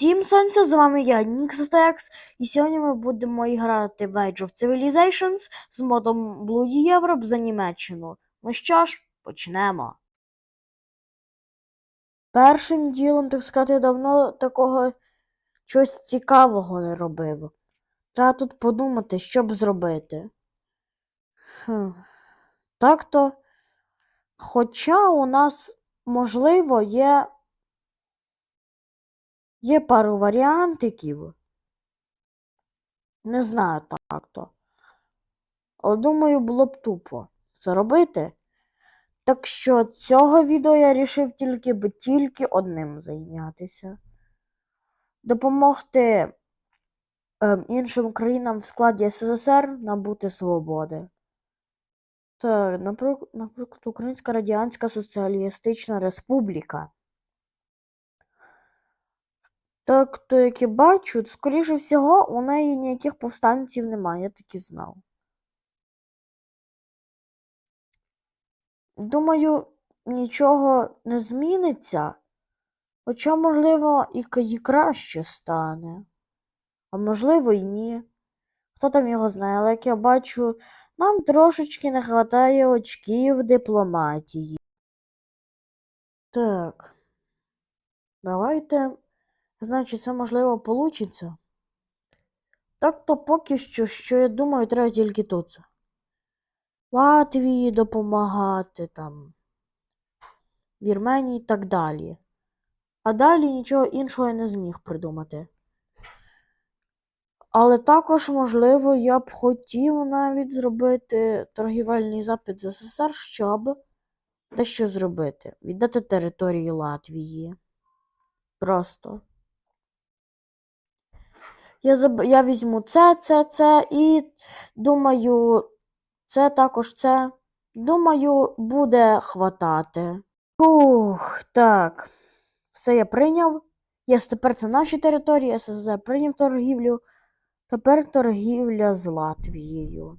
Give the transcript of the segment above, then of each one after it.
Всім сонця, з вами я, Ніксотекс, і сьогодні ми будемо грати в Age of Civilizations з модом Bloody Europe за Німеччину. Ну що ж, почнемо. Першим ділом, так сказати, давно такого чогось цікавого не робив. Треба тут подумати, що б зробити. Хм. Так-то, хоча у нас, можливо, є Є пару варіантиків. Не знаю так то. Але думаю, було б тупо це робити. Так що цього відео я рішив тільки би тільки одним зайнятися. Допомогти ем, іншим країнам в складі СССР набути свободи. Так, наприк- наприклад, Українська Радянська Соціалістична Республіка. Так, то як і бачу, скоріше всього, у неї ніяких повстанців немає, я так і знав. Думаю, нічого не зміниться, хоча, можливо, і, і краще стане. А можливо, і ні. Хто там його знає, але як я бачу, нам трошечки не вистачає очків дипломатії. Так. Давайте. Значить, це можливо получиться. Так то поки що, що я думаю, треба тільки тут. Латвії допомагати там. Вірменії і так далі. А далі нічого іншого я не зміг придумати. Але також, можливо, я б хотів навіть зробити торгівельний запит з СССР, щоб дещо зробити. Віддати територію Латвії. Просто. Я, заб... я візьму це, це, це і думаю, це також це. Думаю, буде хватати. Ух, так. Все я прийняв. Єс, тепер це наші території, СССР прийняв торгівлю. Тепер торгівля з Латвією.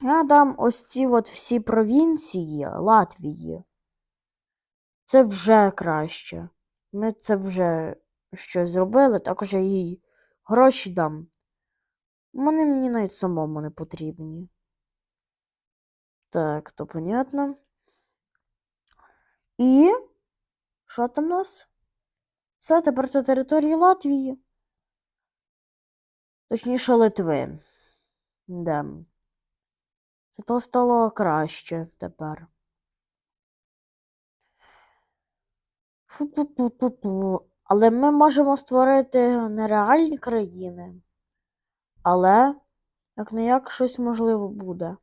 Я дам ось ці от всі провінції Латвії. Це вже краще. Ми це вже щось зробили, також я їй гроші дам. Вони мені навіть самому не потрібні. Так, то понятно. І що там у нас? Все, тепер це території Латвії. Точніше, Литви. Да. Це то стало краще тепер. Фу-пу-пу-пу-пу. Але ми можемо створити нереальні країни. Але, як не як, щось можливо буде.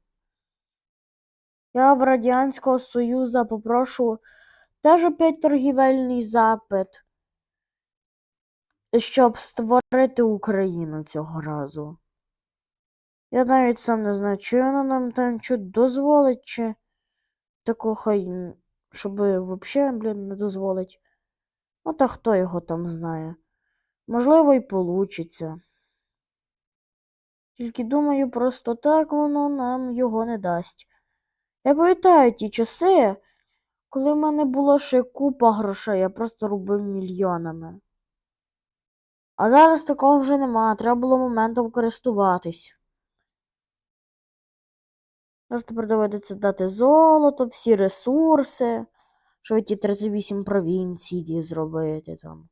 Я в Радянського Союзу попрошу теж опять торгівельний запит, щоб створити Україну цього разу. Я навіть сам не знаю, чи вона нам там що дозволить, чи такого хай, щоб взагалі, блін, не дозволить. Ну, та хто його там знає. Можливо, і получиться. Тільки думаю, просто так воно нам його не дасть. Я пам'ятаю ті часи, коли в мене було ще купа грошей, я просто робив мільйонами. А зараз такого вже нема, треба було моментом користуватись. Зараз тепер доведеться дати золото, всі ресурси, щоб ті 38 провінцій зробити там.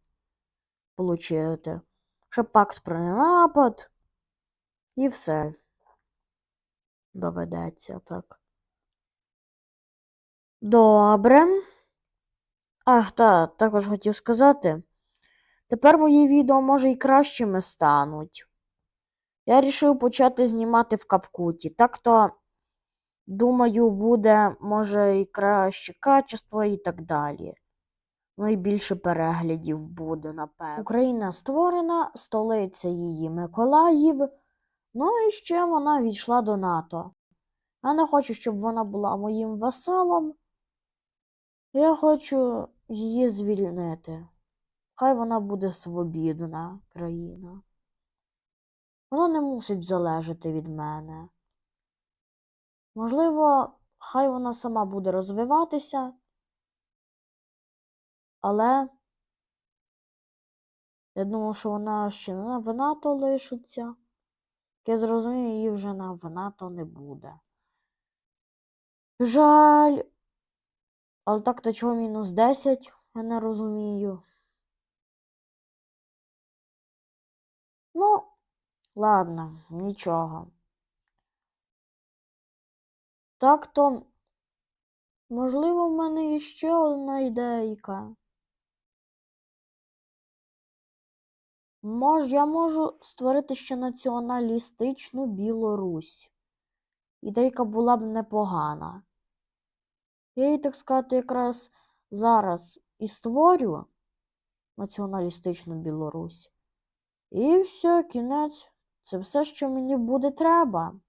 Получити. Ще пакт про ненапад. І все. Доведеться так. Добре. Ах, та, також хотів сказати. Тепер мої відео, може, і кращими стануть. Я рішив почати знімати в капкуті. Так то, думаю, буде, може, і краще качество і так далі. Ну і більше переглядів буде, напевно. Україна створена, столиця її Миколаїв. Ну і ще вона війшла до НАТО. Я не хочу, щоб вона була моїм васалом. Я хочу її звільнити. Хай вона буде свобідна країна. Вона не мусить залежати від мене. Можливо, хай вона сама буде розвиватися, але Я думав, що вона ще на в НАТО лишиться. Я зрозумів, її вже на в НАТО не буде. Жаль. Але так то чого мінус 10, я не розумію. Ну, ладно, нічого. Так то, можливо, в мене є ще одна ідейка. Мож, я можу створити ще націоналістичну Білорусь. Ідейка була б непогана. Я її, так сказати, якраз зараз і створю націоналістичну Білорусь. І все, кінець. Це все, що мені буде треба.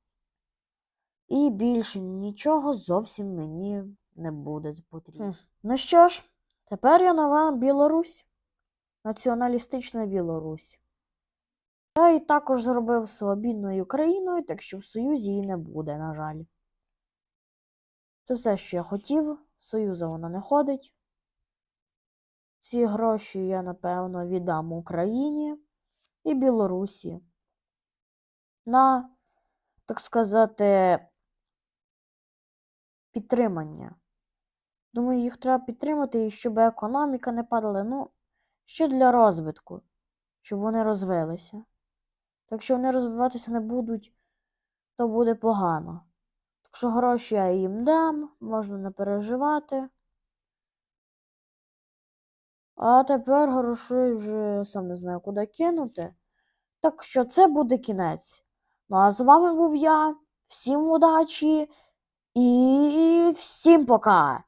І більше нічого зовсім мені не буде потрібно. Ну що ж, тепер я нова Білорусь. Націоналістична Білорусь. Я і також зробив свобідною країною, так що в Союзі її не буде, на жаль. Це все, що я хотів. Союза вона не ходить. Ці гроші я, напевно, віддам Україні і Білорусі. На, так сказати, підтримання. Думаю, їх треба підтримати, щоб економіка не падала. Ну, ще для розвитку, щоб вони розвилися. Так що вони розвиватися не будуть, то буде погано. Так що гроші я їм дам, можна не переживати. А тепер грошей вже сам не знаю, куди кинути. Так що це буде кінець. Ну а з вами був я. Всім удачі і всім пока!